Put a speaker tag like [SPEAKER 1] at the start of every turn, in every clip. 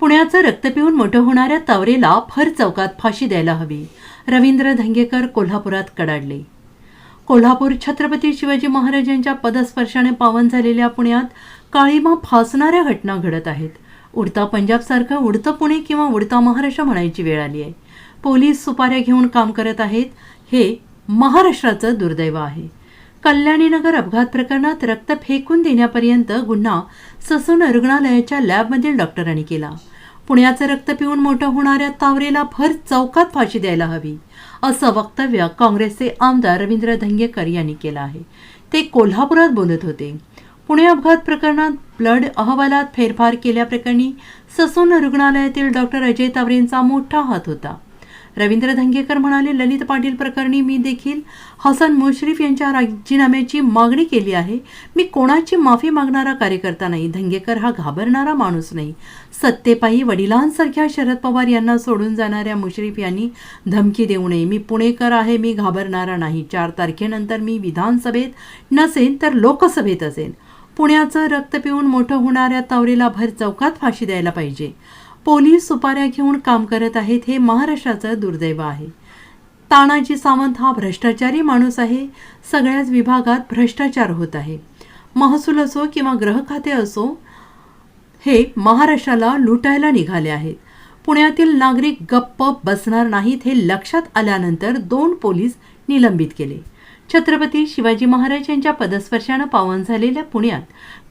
[SPEAKER 1] पुण्याचं रक्त पिऊन मोठं होणाऱ्या तावरेला फर चौकात फाशी द्यायला हवी. रवींद्र धंगेकर कोल्हापुरात कडाडले. कोल्हापूर छत्रपती शिवाजी महाराजांच्या पदस्पर्शाने पावन झालेल्या पुण्यात काळीमा फासणाऱ्या घटना घडत आहेत. उडता पंजाबसारखं उडतं पुणे किंवा उडता महाराष्ट्र म्हणायची वेळ आली आहे. पोलीस सुपाऱ्या घेऊन काम करत आहेत हे महाराष्ट्राचं दुर्दैव आहे. कल्याणीनगर अपघात प्रकरणात रक्त फेकून देण्यापर्यंत गुन्हा ससून रुग्णालयाच्या लॅबमधील डॉक्टरांनी केला. पुण्याचं रक्त पिऊन मोठं होणाऱ्या तावरेला भर चौकात फाशी द्यायला हवी असं वक्तव्य काँग्रेसचे आमदार रवींद्र धंगेकर यांनी केलं आहे. ते कोल्हापुरात बोलत होते. पुणे अपघात प्रकरणात ब्लड अहवालात फेरफार केल्याप्रकरणी ससून रुग्णालयातील डॉक्टर अजय तावरेंचा मोठा हात होता. रवींद्र धंगेकर म्हणाले ललित पाटील प्रकरणी मी देखील हसन मुश्रीफ यांच्या राजीनाम्याची मागणी केली आहे. मी कोणाची माफी मागणारा कार्यकर्ता नाही. धंगेकर हा घाबरणारा माणूस नाही. सत्तेपायी वडिलांसारख्या शरद पवार यांना सोडून जाणाऱ्या मुश्रीफ यांनी धमकी देऊ नये. मी पुणेकर आहे मी घाबरणारा नाही. चार तारखेनंतर मी विधानसभेत नसेन तर लोकसभेत असेन. पुण्याचं रक्त पिऊन मोठं होणाऱ्या तावरेला भर चौकात फाशी द्यायला पाहिजे. पोलीस सुपाऱ्या घेऊन काम करत आहेत हे महाराष्ट्राचं दुर्दैव आहे. तानाजी सावंत हा भ्रष्टाचारी माणूस आहे. सगळ्याच विभागात भ्रष्टाचार होत आहे. महसूल असो किंवा ग्रह खाते असो हे महाराष्ट्राला लुटायला निघाले आहेत. पुण्यातील नागरिक गप्प बसणार नाहीत हे लक्षात आल्यानंतर दोन पोलीस निलंबित केले. छत्रपती शिवाजी महाराज यांच्या पदस्पर्शानं पावन झालेल्या पुण्यात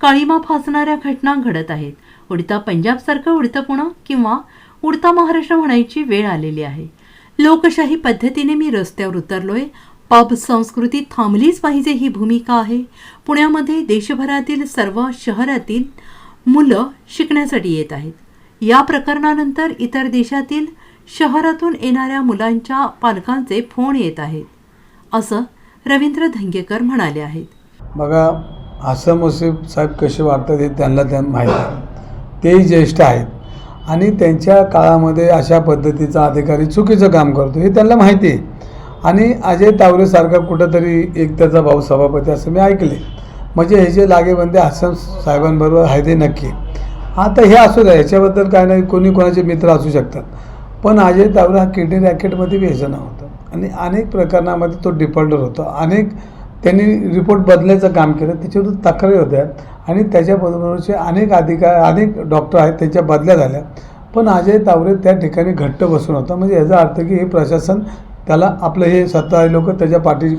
[SPEAKER 1] काळीमा फासणाऱ्या घटना घडत आहेत. उडता पंजाबसारखं उडतं पुणं किंवा उडता महाराष्ट्र म्हणायची वेळ आलेली आहे. लोकशाही पद्धतीने मी रस्त्यावर उतरलोय. पब संस्कृती थांबलीच पाहिजे ही भूमिका आहे. पुण्यामध्ये देशभरातील सर्व शहरातील मुलं शिकण्यासाठी येत आहेत. या प्रकरणानंतर इतर देशातील शहरातून येणाऱ्या मुलांच्या पालकांचे फोन येत आहेत. असं रवींद्र धंगेकर म्हणाले आहेत.
[SPEAKER 2] बघा आसम वसीफ साहेब कसे वाटतात हे त्यांना त्या माहीत. तेही ज्येष्ठ आहेत. आणि त्यांच्या काळामध्ये अशा पद्धतीचा अधिकारी चुकीचं काम करतो हे त्यांना माहिती आहे. आणि अजय तावरेसारखा कुठंतरी एक त्याचा भाऊ सभापती असं मी ऐकले म्हणजे हे जे लागेबंदे हसन साहेबांबरोबर आहे ते नक्की. आता हे असू द्या ह्याच्याबद्दल काय नाही कोणी कोणाचे मित्र असू शकतात. पण अजय तावरे हा किडनी रॅकेटमध्ये व्यसन होतं. आणि अनेक प्रकरणामध्ये तो डिफॉल्टर होता. अनेक त्यांनी रिपोर्ट बदलायचं काम केलं त्याच्यावर तक्रारी होत्या. आणि त्याच्याबरोबरचे अनेक अधिकार अनेक डॉक्टर आहेत त्यांच्या बदल्या झाल्या. पण अजय तावरे त्या ठिकाणी घट्ट बसून होता. म्हणजे याचा अर्थ की हे प्रशासन त्याला आपलं हे सत्ताधारी लोक त्याच्या पाठी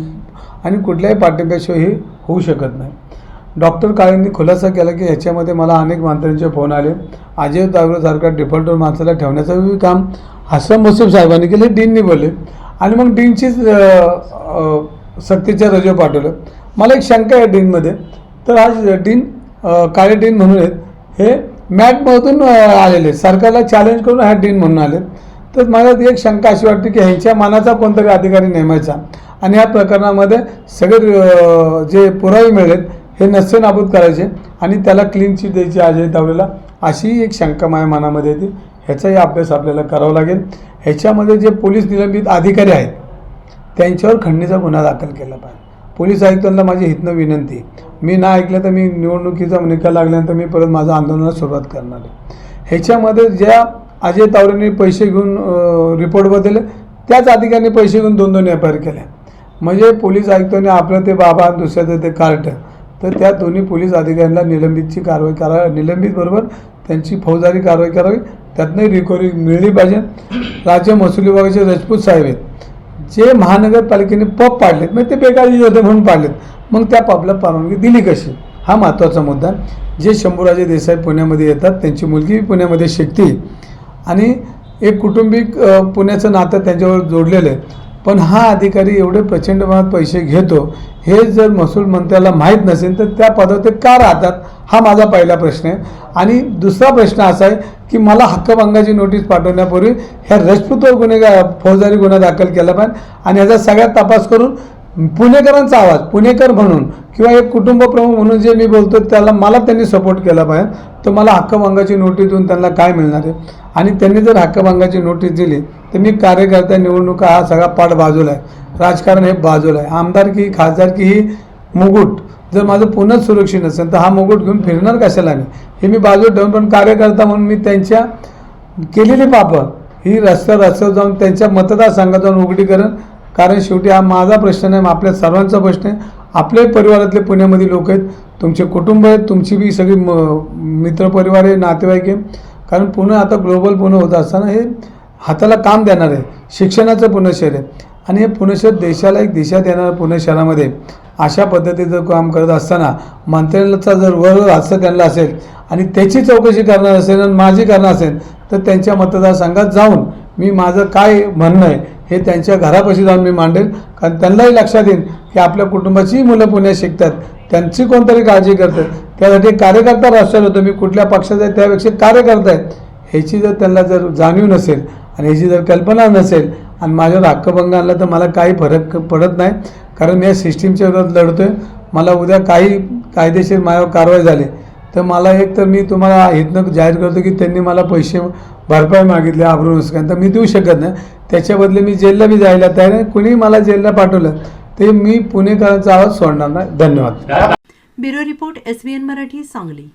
[SPEAKER 2] आणि कुठल्याही पाठिंब्याशिवाय हे होऊ शकत नाही. डॉक्टर काळेंनी खुलासा केला की ह्याच्यामध्ये मला अनेक मंत्र्यांचे फोन आले. अजय तावरेसारखा डिफॉल्टर माणसाला ठेवण्याचं काम हसन मुसीफ साहेबांनी केले. डीननी बोलले. आणि मग डीनचीच सक्तीच्या रजेवर पाठवलं. मला एक शंका आहे डीनमध्ये. तर आज डीन काळे डीन म्हणून आहेत हे मॅटमधून आलेले. सरकारला चॅलेंज करून हा डीन म्हणून आले तर मला ती एक शंका अशी वाटते की ह्यांच्या मनाचा कोणतरी अधिकारी नेमायचा? आणि या प्रकरणामध्ये सगळे जे पुरावे मिळेल हे नस्य नाबूद करायचे. आणि त्याला क्लीन चिट द्यायची अजय दावलेला अशी एक शंका माझ्या मनामध्ये येते. ह्याचाही अभ्यास आपल्याला करावा लागेल. ह्याच्यामध्ये जे पोलीस निलंबित अधिकारी आहेत त्यांच्यावर खंडणीचा गुन्हा दाखल केला पाहिजे. पोलीस आयुक्तांना माझी हितनं विनंती. मी ना ऐकलं तर मी निवडणुकीचा निकाल लागल्यानंतर मी परत माझं आंदोलनाला सुरुवात करणार आहे. ह्याच्यामध्ये ज्या अजय तावरेंनी पैसे घेऊन रिपोर्ट बदलले त्याच अधिकाऱ्यांनी पैसे घेऊन दोन दोन एफ आय आर केल्या म्हणजे पोलीस आयुक्तांनी आपलं ते बाबा आणि दुसऱ्याचं ते कार्ट तर त्या दोन्ही पोलीस अधिकाऱ्यांना निलंबितची कारवाई करा निलंबित बरोबर त्यांची फौजदारी कारवाई करावी. त्यातनंही रिकव्हरी मिळली पाहिजे. राज्य महसूल विभागाचे राजपूत साहेब आहेत. जे महानगरपालिकेने पब पाडलेत म्हणजे ते बेकायदेशीर होते म्हणून पाडलेत. मग त्या पबला परवानगी दिली कशी? हा महत्त्वाचा मुद्दा. जे शंभूराजे देसाई पुण्यामध्ये येतात त्यांची मुलगी पुण्यामध्ये शिकते. आणि एक कुटुंबिक पुण्याचं नातं त्यांच्यावर जोडलेलं आहे. पण हा अधिकारी एवढे प्रचंड प्रमाणात पैसे घेतो हे जर महसूल मंत्र्याला माहीत नसेल तर त्या पदावर ते का राहतात? हा माझा पहिला प्रश्न आहे. आणि दुसरा प्रश्न असा आहे की मला हक्कभंगाची नोटीस पाठवण्यापूर्वी ह्या रजपूतवर गुन्हेगार फौजदारी गुन्हा दाखल केला पाहिजे. आणि याचा सगळ्यात तपास करून पुणेकरांचा आवाज पुणेकर म्हणून किंवा एक कुटुंब प्रमुख म्हणून जे मी बोलतो त्याला मला त्यांनी सपोर्ट केला पाहिजे. तर मला हक्कभंगाची नोटीस देऊन त्यांना काय मिळणार आहे? आणि त्यांनी जर हक्कभंगाची नोटीस दिली तर मी कार्यकर्ता निवडणुका हा सगळा पाठ बाजूला आहे. राजकारण हे बाजूला आहे. आमदारकी खासदारकी ही मुकुट जर माझं पुन्हा सुरक्षित नसेल तर हा मुकुट घेऊन फिरणार कशाला मी? हे मी बाजू ठेवून पण कार्यकर्ता म्हणून मी त्यांच्या केलेली पापं ही रस्त्यावर रस्त्यावर जाऊन त्यांच्या मतदारसंघात जाऊन उघडी करण कारण शेवटी हा माझा प्रश्न नाही आपल्या सर्वांचा प्रश्न आहे. आपले परिवारातले पुण्यामध्ये लोक आहेत. तुमचे कुटुंब आहेत. तुमची बी सगळी म मित्रपरिवार आहे नातेवाईक आहे. कारण पुणे आता ग्लोबल पुणे होत असताना हे हाताला काम देणार आहे. शिक्षणाचं पुणे शहर आहे. आणि हे पुणे शहर देशाला एक दिशा देणारं पुणे शहरामध्ये अशा पद्धतीचं काम करत असताना मंत्र्यांचा जर वर हास्य त्यांना असेल आणि त्याची चौकशी करणार असेल आणि माझी करणार असेल तर त्यांच्या मतदारसंघात जाऊन मी माझं काय म्हणणं आहे हे त्यांच्या घरापाशी जाऊन मी मांडेल. कारण त्यांनाही लक्षात येईल की आपल्या कुटुंबाचीही मुलं पुण्यात शिकतात. त्यांची कोणतरी काळजी करतात. त्यासाठी कार्यकर्ता राष्ट्रात होतो. मी कुठल्या पक्षाचा आहे त्यापेक्षा कार्यकर्ता आहेत ह्याची जर त्यांना जर जाणीव नसेल आणि ह्याची जर कल्पना नसेल आणि माझ्यावर हक्कभंग आणला तर मला काही फरक पडत नाही. कारण मी या सिस्टीमच्या विरोधात आहे मला उद्या काही कायदेशीर माझ्यावर कारवाई झाली. तर मला एक तर मी तुम्हाला इथनं जाहीर करतो की त्यांनी मला पैसे भरपाई मागितली आबरू नुकसान तर मी देऊ शकत नाही. त्याच्या बदले मी जेलला बी जायला तयार आहे. कुणी मला जेलला पाठवलं ते मी पुणेकरांचा आवाज सोडणार नाही. धन्यवाद.
[SPEAKER 1] Bureau report S Marathi Sangli.